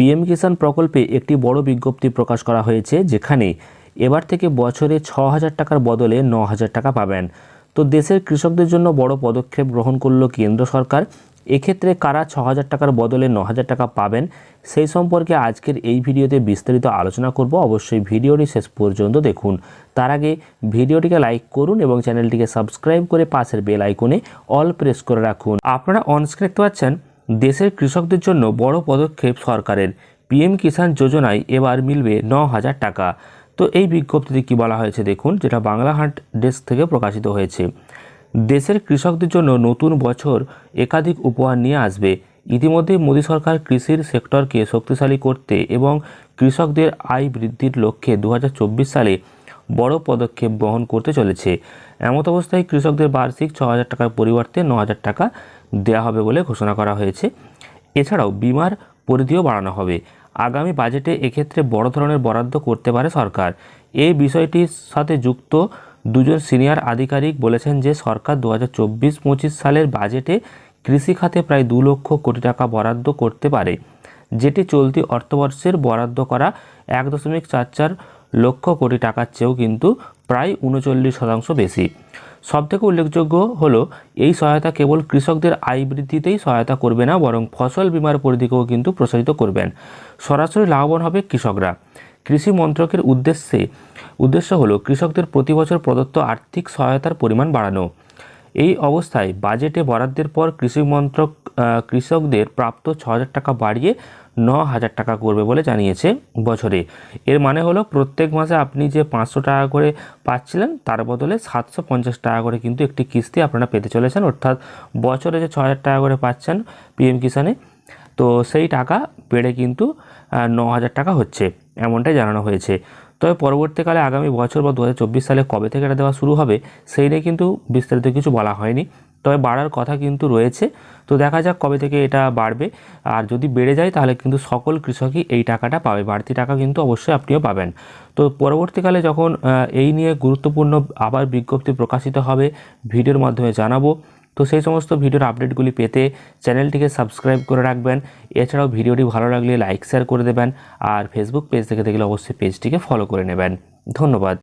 PM কিষাণ প্রকল্পে একটি বড় বিজ্ঞপ্তি প্রকাশ করা হয়েছে, যেখানে এবার থেকে বছরে ছ হাজার টাকার বদলে ন হাজার টাকা পাবেন। তো দেশের কৃষকদের জন্য বড় পদক্ষেপ গ্রহণ করল কেন্দ্র সরকার। এক্ষেত্রে কারা ছ হাজার টাকার বদলে ন হাজার টাকা পাবেন, সেই সম্পর্কে আজকের এই ভিডিওতে বিস্তারিত আলোচনা করব। অবশ্যই ভিডিওটি শেষ পর্যন্ত দেখুন। তার আগে ভিডিওটিকে লাইক করুন এবং চ্যানেলটিকে সাবস্ক্রাইব করে পাশের বেল আইকনে অল প্রেস করে রাখুন। আপনারা অনস্ক্রিন দেখতে পাচ্ছেন দেশের কৃষকদের জন্য বড় পদক্ষেপ সরকারের। পিএম কিষাণ যোজনায় এবার মিলবে ন হাজার টাকা। তো এই বিজ্ঞপ্তিতে কী বলা হয়েছে দেখুন, যেটা বাংলা হাট ডেস্ক থেকে প্রকাশিত হয়েছে। দেশের কৃষকদের জন্য নতুন বছর একাধিক উপহার নিয়ে আসবে। ইতিমধ্যে মোদী সরকার কৃষির সেক্টরকে শক্তিশালী করতে এবং কৃষকদের আয় বৃদ্ধির লক্ষ্যে দু হাজার চব্বিশ সালে বড় পদক্ষেপ গ্রহণ করতে চলেছে। এমত অবস্থায় কৃষকদের বার্ষিক ছ হাজার টাকার পরিবর্তে ন হাজার টাকা দেওয়া হবে বলে ঘোষণা করা হয়েছে। এছাড়াও বিমার পরিধিও বাড়ানো হবে। আগামী বাজেটে এক্ষেত্রে বড় ধরনের বরাদ্দ করতে পারে সরকার। এই বিষয়টির সাথে যুক্ত দুজন সিনিয়র আধিকারিক বলেছেন যে, সরকার দু হাজার চব্বিশ পঁচিশ সালের বাজেটে কৃষি খাতে প্রায় দু লক্ষ কোটি টাকা বরাদ্দ করতে পারে। যেটি চলতি অর্থবর্ষের বরাদ্দ করা এক দশমিক চার চার লক্ষ কোটি টাকার চেয়েও কিন্তু প্রায় উনচল্লিশ শতাংশ বেশি। সবথেকে উল্লেখযোগ্য হলো, এই সহায়তা কেবল কৃষকদের আয় বৃদ্ধিতেই সহায়তা করবে না, বরং ফসল বিমার পরিধিকেও কিন্তু প্রসারিত করবেন। সরাসরি লাভবান হবে কৃষকরা। কৃষি মন্ত্রকের উদ্দেশ্যে, উদ্দেশ্য হলো কৃষকদের প্রতি বছর প্রদত্ত আর্থিক সহায়তার পরিমাণ বাড়ানো। এই অবস্থায় বাজেটে বরাদ্দের পর কৃষি মন্ত্রক কৃষকদের প্রাপ্ত ছ হাজার টাকা বাড়িয়ে ন হাজার টাকা করবে বলে জানিয়েছে বছরে। এর মানে হলো প্রত্যেক মাসে আপনি যে পাঁচশো টাকা করে পাচ্ছিলেন, তার বদলে সাতশো পঞ্চাশ টাকা করে কিন্তু একটি কিস্তি আপনারা পেতে চলেছেন। অর্থাৎ বছরে যে ছ হাজার টাকা করে পাচ্ছেন পিএম কিষানে, তো সেই টাকা বেড়ে কিন্তু ন হাজার টাকা হচ্ছে, এমনটাই জানানো হয়েছে। তবে পরবর্তীকালে আগামী বছর বা দু হাজার চব্বিশ সালে কবে থেকে এটা দেওয়া শুরু হবে, সেই নিয়ে কিন্তু বিস্তারিত কিছু বলা হয়নি। তবে বাড়ার কথা কিন্তু রয়েছে। তো দেখা যাক কবে থেকে এটা বাড়বে। আর যদি বেড়ে যায়, তাহলে কিন্তু সকল কৃষকই এই টাকাটা পাবে। বাড়তি টাকা কিন্তু অবশ্যই আপনিও পাবেন। তো পরবর্তীকালে যখন এই নিয়ে গুরুত্বপূর্ণ আবার বিজ্ঞপ্তি প্রকাশিত হবে, ভিডিওর মাধ্যমে জানাব। তো সেই সমস্ত ভিডিওর আপডেটগুলি পেতে চ্যানেলটিকে সাবস্ক্রাইব করে রাখবেন। এছাড়াও ভিডিওটি ভালো লাগলে লাইক শেয়ার করে দেবেন। আর ফেসবুক পেজ থেকে দেখলে অবশ্যই পেজটিকে ফলো করে নেবেন। ধন্যবাদ।